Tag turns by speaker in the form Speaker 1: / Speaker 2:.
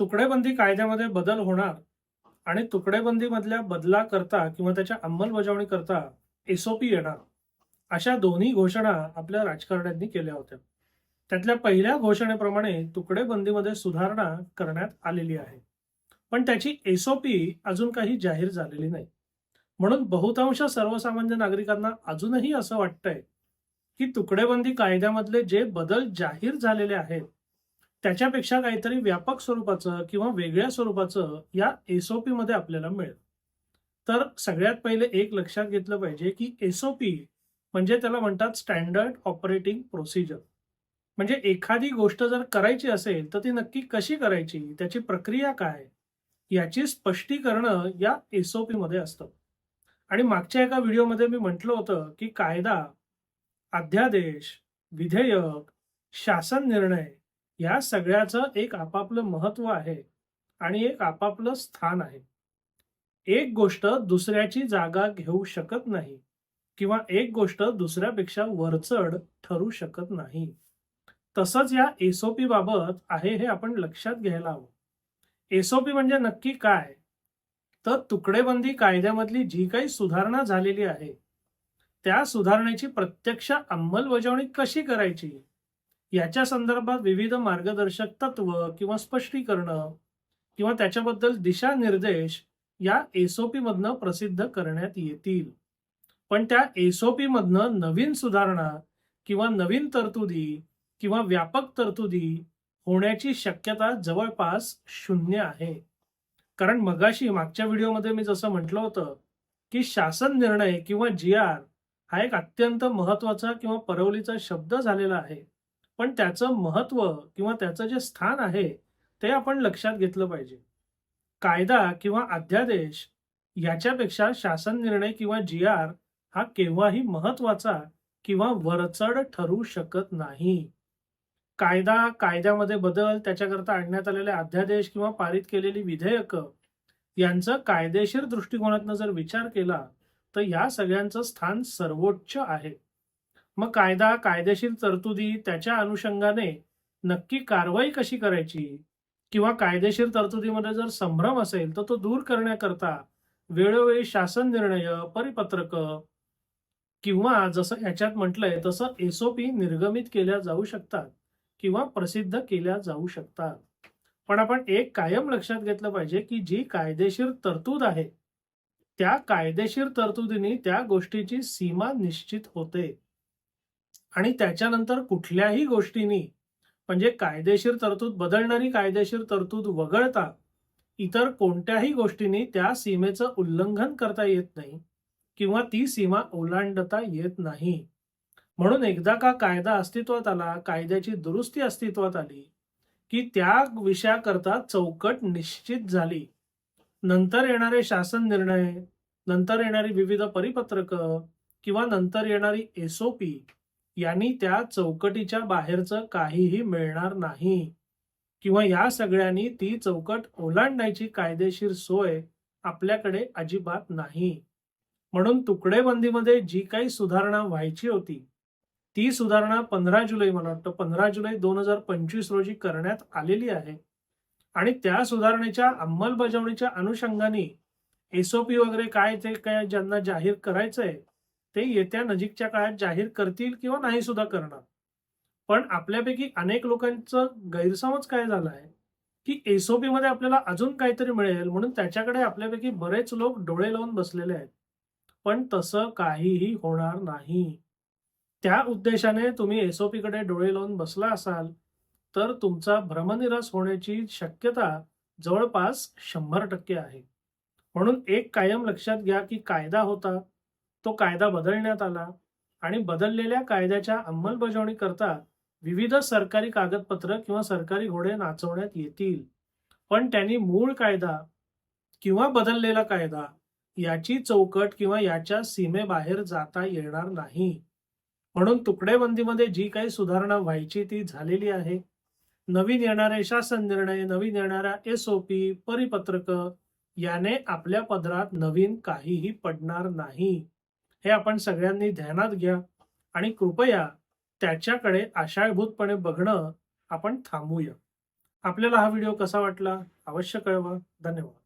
Speaker 1: तुकडेबंदी कायद्यामध्ये बदल होणार आणि तुकडेबंदीमधल्या बदला करता किंवा त्याच्या अंमलबजावणी करता एसओपी येणार. अशा दोन्ही घोषणा आपल्या राजकारण्यांनी केल्या होत्या. त्यातल्या पहिल्या घोषणेप्रमाणे तुकडेबंदीमध्ये सुधारणा करण्यात आलेली आहे. पण त्याची एसओपी अजून काही जाहीर झालेली नाही. म्हणून बहुतांश सर्वसामान्य नागरिकांना अजूनही असं वाटतंय की तुकडेबंदी कायद्यामधले जे बदल जाहीर झालेले आहेत त्याच्यापेक्षा काहीतरी व्यापक स्वरूपाचं किंवा वेगळ्या स्वरूपाचं या एसओपी मध्ये आपल्याला मिळेल. तर सगळ्यात पहिले एक लक्षात घेतलं पाहिजे की एसओपी म्हणजे त्याला म्हणतात स्टँडर्ड ऑपरेटिंग प्रोसिजर म्हणजे एखादी गोष्ट जर करायची असेल तर ती नक्की कशी करायची त्याची प्रक्रिया काय याची स्पष्टीकरणं या एसओपी मध्ये असतं. आणि मागच्या एका व्हिडिओमध्ये मी म्हटलं होतं की कायदा अध्यादेश विधेयक शासन निर्णय या सगळ्याचं एक आपापलं महत्त्व आहे आणि एक आपापलं स्थान आहे. एक गोष्ट दुसऱ्याची जागा घेऊ शकत नाही किंवा एक गोष्ट दुसऱ्यापेक्षा वरचढ ठरू शकत नाही. तसंच या एसओपी बाबत आहे हे आपण लक्षात घ्यायला हवं. एसओपी म्हणजे नक्की काय? तर तुकडेबंदी कायद्यामधली जी काही सुधारणा झालेली आहे त्या सुधारणेची प्रत्यक्ष अंमलबजावणी कशी करायची? याच्या संदर्भात विविध मार्गदर्शक तत्व किंवा स्पष्टीकरणं किंवा त्याच्याबद्दल दिशानिर्देश या एसओपी मधनं प्रसिद्ध करण्यात येतील. पण त्या एसओपी मधनं नवीन सुधारणा किंवा नवीन तरतुदी किंवा व्यापक तरतुदी होण्याची शक्यता जवळपास शून्य आहे. कारण मगाशी मागच्या व्हिडिओमध्ये मी जसं म्हटलं होतं की शासन निर्णय किंवा जी आर हा एक अत्यंत महत्त्वाचा किंवा परवलीचा शब्द झालेला आहे. पण त्याचं महत्त्व किंवा त्याचं जे स्थान आहे ते आपण लक्षात घेतलं पाहिजे. कायदा किंवा अध्यादेश याच्यापेक्षा शासन निर्णय किंवा जी आर हा केव्हाही महत्त्वाचा किंवा वरचढ ठरू शकत नाही. कायदा कायद्यामध्ये बदल त्याच्याकरता आणण्यात आलेले अध्यादेश किंवा पारित केलेली विधेयकं यांचं कायदेशीर दृष्टिकोनातनं जर विचार केला तर या सगळ्यांचं स्थान सर्वोच्च आहे. मग कायदा कायदेशीर तरतुदी त्याच्या अनुषंगाने नक्की कारवाई कशी करायची? किंवा कायदेशीर तरतुदीमध्ये जर संभ्रम असेल तर तो दूर करण्याकरता वेळोवेळी शासन निर्णय परिपत्रक किंवा जसं याच्यात म्हटलंय तसं एसओपी निर्गमित केल्या जाऊ शकतात किंवा प्रसिद्ध केल्या जाऊ शकतात. पण आपण एक कायम लक्षात घेतलं पाहिजे की जी कायदेशीर तरतूद आहे त्या कायदेशीर तरतुदीने त्या गोष्टीची सीमा निश्चित होते. आणि त्याच्यानंतर कुठल्याही गोष्टींनी म्हणजे कायदेशीर तरतूद बदलणारी कायदेशीर तरतूद वगळता इतर कोणत्याही गोष्टींनी त्या सीमेचं उल्लंघन करता येत नाही किंवा ती सीमा ओलांडता येत नाही. म्हणून एकदा का कायदा अस्तित्वात आला कायद्याची दुरुस्ती अस्तित्वात आली की त्या विषयाकरता चौकट निश्चित झाली. नंतर येणारे शासन निर्णय नंतर येणारी विविध परिपत्रक किंवा नंतर येणारी एसओपी यांनी त्या चौकटीच्या बाहेरचं काहीही मिळणार नाही. किंवा या सगळ्यांनी ती चौकट ओलांडण्याची कायदेशीर सोय आपल्याकडे अजिबात नाही. म्हणून तुकडेबंदीमध्ये जी काही सुधारणा व्हायची होती ती सुधारणा पंधरा जुलै मला वाटतं पंधरा जुलै दोन हजार पंचवीस रोजी करण्यात आलेली आहे. आणि त्या सुधारणेच्या अंमलबजावणीच्या अनुषंगाने एसओपी वगैरे काय ते काय ज्यांना जाहीर करायचंय ते येत्या नजीकच्या काळात जाहीर करतील किंवा नाही सुद्धा करणार. पण आपल्यापैकी अनेक लोकांचं गैरसमज काय झाला आहे? की एसओपी मध्ये आपल्याला अजून काहीतरी मिळेल म्हणून त्याच्याकडे आपल्यापैकी बरेच लोक डोळे लावून बसलेले आहेत. पण तसं काहीही होणार नाही. त्या उद्देशाने तुम्ही एसओपी कडे डोळे लावून बसला असाल तर तुमचा भ्रमनिरास होण्याची शक्यता जवळपास शंभर टक्के आहे. म्हणून एक कायम लक्षात घ्या की कायदा होता तो कायदा बदलण्यात आला आणि बदललेल्या कायद्याच्या अंमलबजावणी करता विविध सरकारी कागदपत्र किंवा सरकारी घोडे नाचवण्यात येतील. पण त्यांनी मूळ कायदा किंवा बदललेला कायदा याची चौकट किंवा याच्या सीमेबाहेर जाता येणार नाही. म्हणून तुकडेबंदीमध्ये जी काही सुधारणा व्हायची ती झालेली आहे. नवीन येणारे शासन निर्णय नवीन येणाऱ्या एसओपी परिपत्रक याने आपल्या पदरात नवीन काहीही पडणार नाही. हे आपण सगळ्यांनी ध्यानात घ्या आणि कृपया त्याच्याकडे आशाळभूतपणे बघणं आपण थांबूया. आपल्याला हा व्हिडिओ कसा वाटला अवश्य कळवा. धन्यवाद.